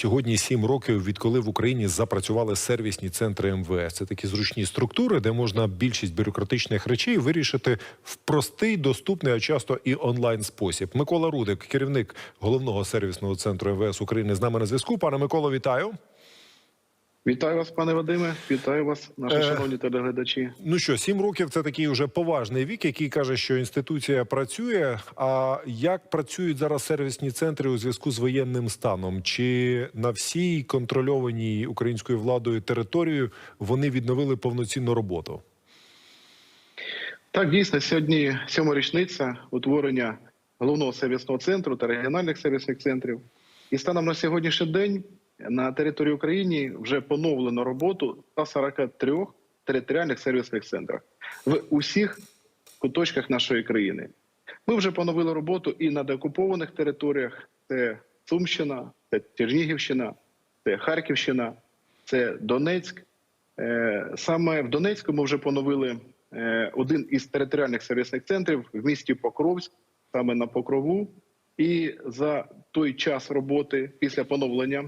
сьогодні сім років, відколи в Україні запрацювали сервісні центри МВС. Це такі зручні структури, де можна більшість бюрократичних речей вирішити в простий, доступний, а часто і онлайн спосіб. Микола Рудик, керівник головного сервісного центру МВС України, з нами на зв'язку. Пане Миколо, вітаю. Вітаю вас, пане Вадиме. Вітаю вас, наші Е. шановні телеглядачі. Ну що, сім років це такий уже поважний вік, який каже, що інституція працює. А як працюють зараз сервісні центри у зв'язку з воєнним станом? Чи на всій контрольованій українською владою територію вони відновили повноцінну роботу? Так, дійсно, сьогодні сьома річниця утворення головного сервісного центру та регіональних сервісних центрів. І станом на сьогоднішній день на території України вже поновлено роботу 143 територіальних сервісних центрах в усіх куточках нашої країни. Ми вже поновили роботу і на деокупованих територіях: це Сумщина, це Чернігівщина, це Харківщина, це Донецьк. Е, Саме в Донецьку ми вже поновили е, один із територіальних сервісних центрів в місті Покровськ, саме на Покрову. І за той час роботи після поновлення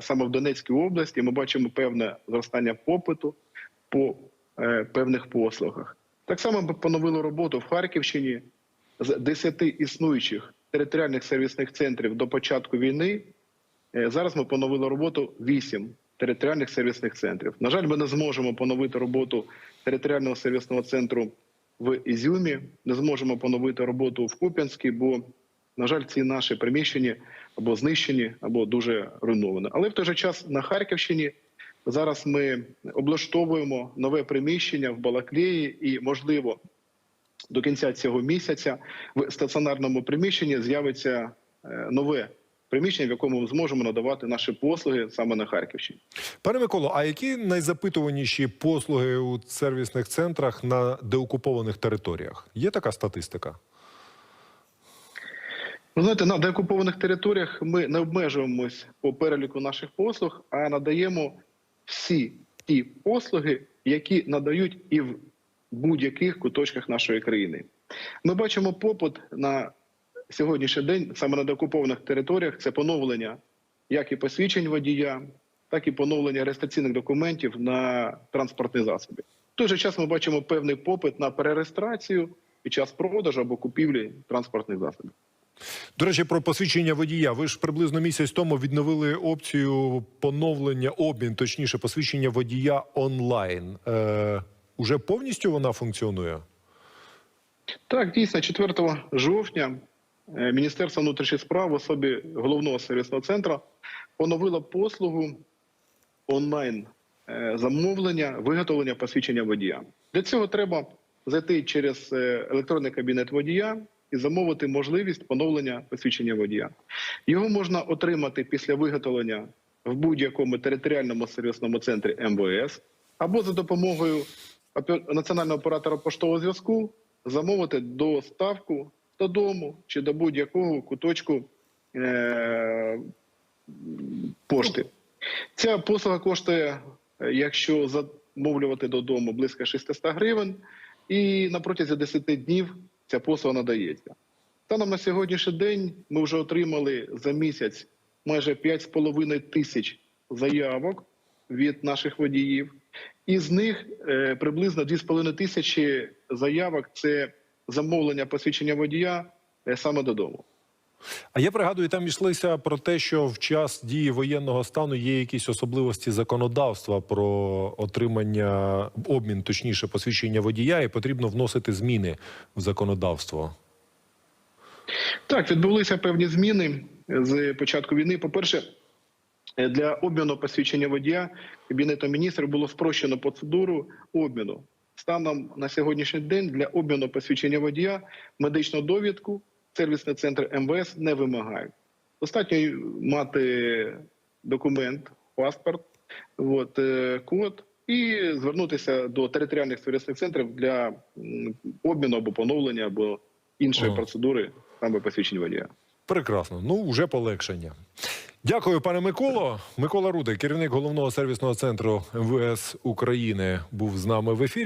саме в Донецькій області ми бачимо певне зростання попиту по е, певних послугах. Так само ми поновили роботу в Харківщині з 10 існуючих територіальних сервісних центрів до початку війни. Е, Зараз ми поновили роботу 8 територіальних сервісних центрів. На жаль, ми не зможемо поновити роботу територіального сервісного центру в Ізюмі, не зможемо поновити роботу в Куп'янській, бо, на жаль, ці наші приміщення або знищені, або дуже руйновані. Але в той же час на Харківщині зараз ми облаштовуємо нове приміщення в Балаклеї і, можливо, до кінця цього місяця в стаціонарному приміщенні з'явиться е, нове приміщення, в якому ми зможемо надавати наші послуги саме на Харківщині. Пане Миколо, а які найзапитуваніші послуги у сервісних центрах на деокупованих територіях? Є така статистика? Ви знаєте, на деокупованих територіях ми не обмежуємось по переліку наших послуг, а надаємо всі ті послуги, які надають і в будь-яких куточках нашої країни. Ми бачимо попит на сьогоднішній день саме на деокупованих територіях. Це поновлення як і посвідчень водія, так і поновлення реєстраційних документів на транспортні засоби. В той же час ми бачимо певний попит на перереєстрацію під час продажу або купівлі транспортних засобів. До речі, про посвідчення водія. Ви ж приблизно місяць тому відновили опцію поновлення обмін, точніше, посвідчення водія онлайн. Е, уже повністю вона функціонує? Так, дійсно, 4 жовтня е, Міністерство внутрішніх справ в особі головного сервісного центру поновило послугу онлайн е, замовлення, виготовлення посвідчення водія. Для цього треба зайти через е, електронний кабінет водія і замовити можливість поновлення посвідчення водія. Його можна отримати після виготовлення в будь-якому територіальному сервісному центрі МВС або за допомогою національного оператора поштового зв'язку замовити доставку додому чи до будь-якого куточку е- пошти. Ця послуга коштує, якщо замовлювати додому, близько 600 гривень, і на протязі 10 днів ця послуга надається. Станом на сьогоднішній день ми вже отримали за місяць майже 5,5 тисяч заявок від наших водіїв. Із них е, приблизно 2,5 тисячі заявок це замовлення посвідчення водія е, саме додому. А я пригадую, там йшлося про те, що в час дії воєнного стану є якісь особливості законодавства про отримання обмін, точніше, посвідчення водія, і потрібно вносити зміни в законодавство. Так, відбулися певні зміни з початку війни. По-перше, е, для обміну посвідчення водія Кабінетом міністрів було спрощено процедуру обміну. Станом на сьогоднішній день для обміну посвідчення водія медичну довідку сервісний центр МВС не вимагають. Достатньо мати документ, паспорт, от, е, код і звернутися до територіальних сервісних центрів для обміну або поновлення або іншої Ага. процедури саме посвідчення водія. Прекрасно. Ну, вже полегшення. Дякую, пане Миколо. Микола Рудик, керівник головного сервісного центру МВС України, був з нами в ефірі.